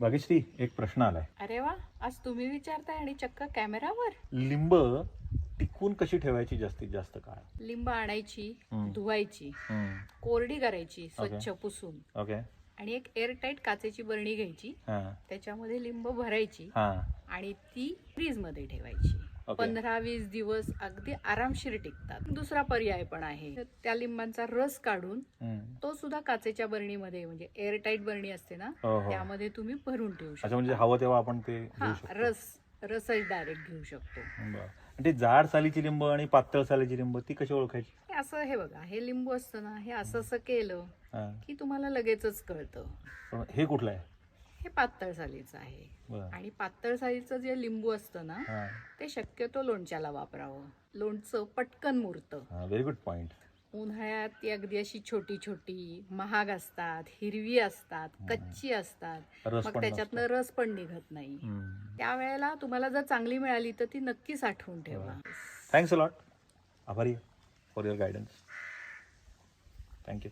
भाग्यश्री एक प्रश्न आलाय. अरे वा आज तुम्ही विचारताय आणि चक्क कॅमेरावर? लिंब टिकवून कशी ठेवायची जास्तीत जास्त काळ? लिंब आणायची हम्म. धुवायची हम्म. कोरडी करायची स्वच्छ पुसून. ओके. आणि एक एअरटाईट काचेची बरणी घ्यायची हा. त्याच्यामध्ये लिंब भरायची हा. आणि ती फ्रीजमध्ये ठेवायची. पंधरा वीस दिवस अगदी आरामशीर टिकतात. दुसरा पर्याय पण आहे. त्या लिंबांचा रस काढून. तो सुद्धा काचेच्या बरणीमध्ये म्हणजे एअरटाईट बरणी असते ना हो हो. त्यामध्ये तुम्ही भरून ठेवू शकता. म्हणजे हवं तेव्हा आपण ते हा रस रसच डायरेक्ट घेऊ शकतो. ते जाड सालीची लिंब आणि पातळ सालीची लिंब ती कशी ओळखायची? असं हे बघा हे लिंबू असतं ना हे असं असं केलं. की तुम्हाला लगेचच कळतं. हे कुठलं आहे? हे पातळ सालीचं आहे. बरं. आणि पातळ सालीचं जे लिंबू असतं ना हा. ते शक्यतो लोणच्याला वापरावं. लोणचं पटकन मुरतं. हा व्हेरी गुड पॉइंट उन्हाळ्यात ती अगदी अशी छोटी छोटी महाग असतात हिरवी असतात कच्ची असतात. रस मग पण त्याच्यातनं रस पण निघत नाही. त्यावेळेला तुम्हाला जर चांगली मिळाली तर ती नक्की साठवून ठेवा. थँक्स अ लॉट आभारी for your guidance thank you